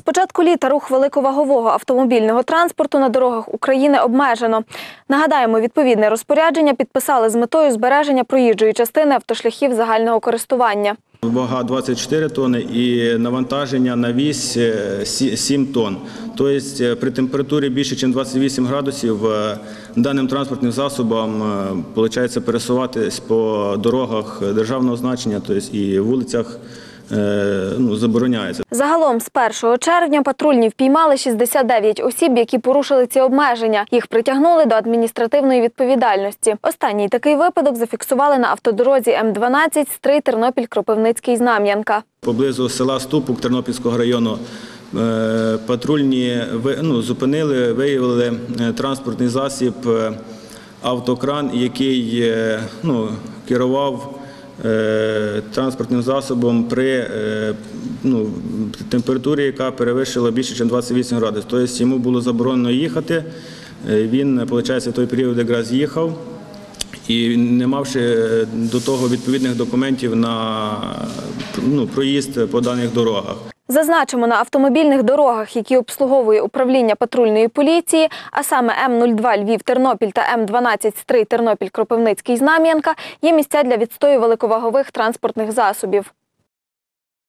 З початку літа рух великовагового автомобільного транспорту на дорогах України обмежено. Нагадаємо, відповідне розпорядження підписали з метою збереження проїжджої частини автошляхів загального користування. Вага 24 тонни і навантаження на вісь е, сі- 7 тонн. Тобто е, при температурі більше, ніж 28 градусів е, даним транспортним засобам виходить пересуватись по дорогах державного значення, тобто і вулицях е, ну, забороняється. Загалом з 1 червня патрульні впіймали 69 осіб, які порушили ці обмеження. Їх притягнули до адміністративної відповідальності. Останній такий випадок зафіксували на автодорозі М12 Стрий Тернопіль Кропивницький Знам'янка. Поблизу села Ступук Тернопільського району е, патрульні ну, зупинили, виявили е, транспортний засіб е, автокран, який е, ну, керував е, транспортним засобом при е, ну, температурі, яка перевищила більше, ніж 28 градусів. Тобто йому було заборонено їхати. Е, Він, виходить, в той період якраз їхав. І не мавши е, до того відповідних документів на ну, проїзд по даних дорогах. Зазначимо, на автомобільних дорогах, які обслуговує управління патрульної поліції, а саме М02 Львів-Тернопіль та М12 Стрий Тернопіль Кропивницький Знам'янка, є місця для відстою великовагових транспортних засобів.